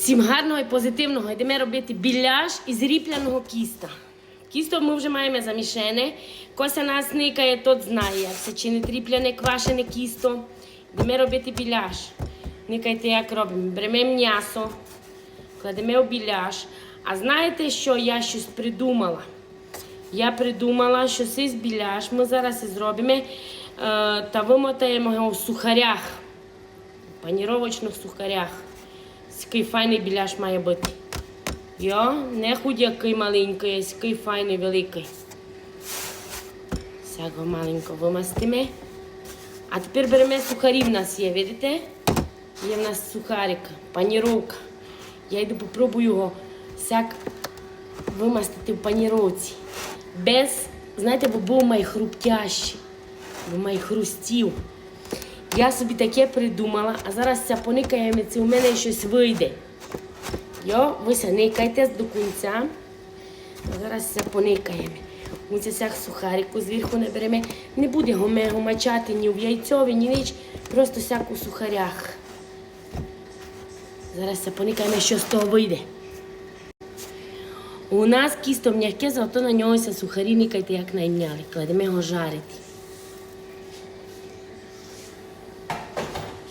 Всім гарного і позитивного. Йдемо робити біляш із ріпляного кіста. Кісто ми вже маємо замішане. Кося нас никає, тот знає, як це чинить ріпляне квашене кісто. Йдемо робити біляш. Никайте, як робимо. Беремо м'ясо, кладемо в біляш. А знаєте, що я щось придумала? Я придумала, що цей біляш ми зараз і зробимо е, та вимотаємо його в сухарях, в паніровочних сухарях. Такий файний біляш має бути. Йо, не худякий маленький, а такий файний великий. Всяко маленько вимастимо. А тепер беремо сухарі в нас є, видите? Є в нас сухарик, паніровка. Я йду попробую його всяк вимастити в паніровці. Без, знаєте, бо був май хруптящий, бо май хрустів. Я собі таке придумала, а зараз ця поникаємо, у мене щось вийде. Йо, ви сяникайте до кінця. Зараз це поникаємо. Ми це всяк сухарику зверху не беремо. Не буде його мачати ні в яйцові, ні ніч. Просто всяк у сухарях. Зараз це поникаємо, що з того вийде. У нас кісто м'яке, зато на нього сухарі никайте, як наймняли. Кладемо його жарити.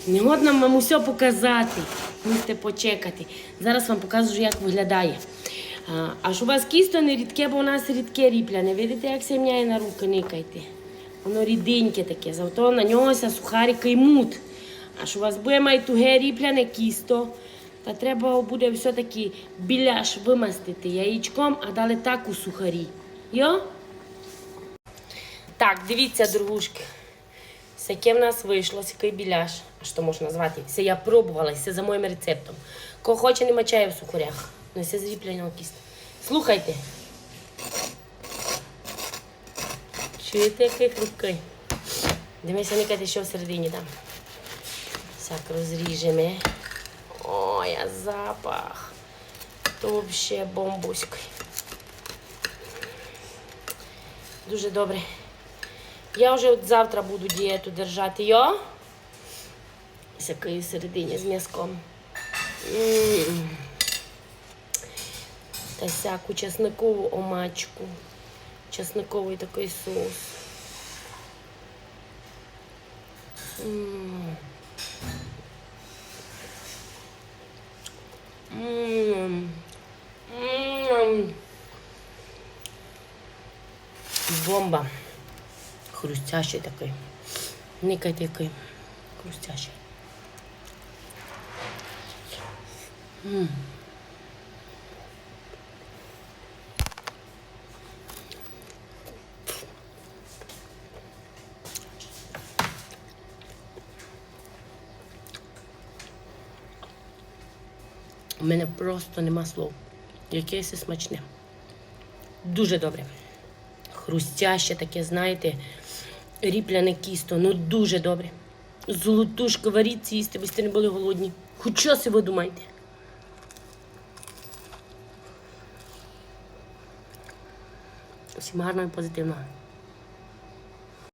Не годно вам усе показати. Мусите почекати. Зараз вам покажу, як виглядає. А, аж у вас кісто не рідке, бо у нас рідке ріпляне. Видите, як се м'яє на руки, никайте. Воно ріденьке таке, зато на нього сухарики ймуть. Аж у вас буде май туге ріпляне кісто, та треба буде все-таки біляш вимастити яєчком, а далі так у сухарі. Йо? Так, дивіться, другушки. Все, яке в нас вийшло, який біляш, що можна назвати. Все я пробувала, все за моїм рецептом. Кого хоче, не мачає в сухарях. Ну, все з ріпляного кіста. Слухайте. Чуєте, який хрупкий? Дивіться, не кайте, що всередині там. Всяк розріжемо. Ой, а запах. То взагалі бомбуський. Дуже добре. Я вже от завтра буду дієту держати йо. З якої середині з м'язком. Та всяку чесникову омачку. Чесниковий такий соус. М. М. М. Бомба. Хрустящий такий. Никайте який. Хрустящий. М. У мене просто нема слов. Яке це смачне. Дуже добре. Хрустяще таке, знаєте, ріпляне кісто, ну дуже добре. Золотушка варіть їсти, ви не були голодні. Хоч щось ви думаєте? Всім гарного і позитивного.